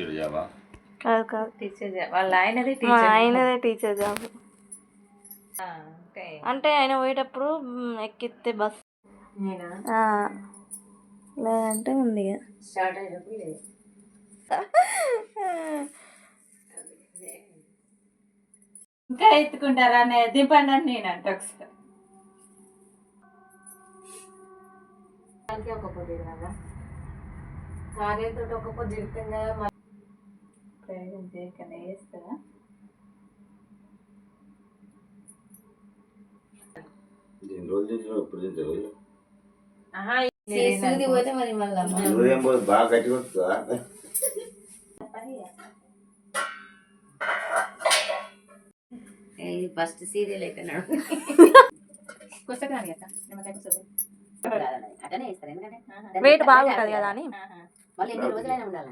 Teacher జాబా కాదు కాదు. టీచర్ వాళ్ళ ఆయనది టీచర్ ఆయనదే టీచర్ జాబ్ అంటే ఆయన పోయేటప్పుడు ఎక్కితే బస్. లేదంటే ఉంది ఇక. స్టార్ట్ అయినప్పుడు లేదు. ఇంకా ఎత్తుకుంటారా అనే దింపండి అని నేను అంట ఒకసారి. ఒక పొద్దు కదా? కార్యంతో ఒక పొద్దు కదా ఇప్పుడు తింటారు ఆహా సూది పోతే మరి మళ్ళీ నువ్వేం పోదు బాగా గట్టిగా వస్తుందా ఇది ఫస్ట్ సీరియల్ కదా నిమ్మకాయ పుస్తకం అట్లనే ఇస్తారు ఎందుకంటే వెయిట్ బాగుంటుంది కదా అని ఆహా. మళ్ళీ ఎన్ని రోజులైనా ఉండాలి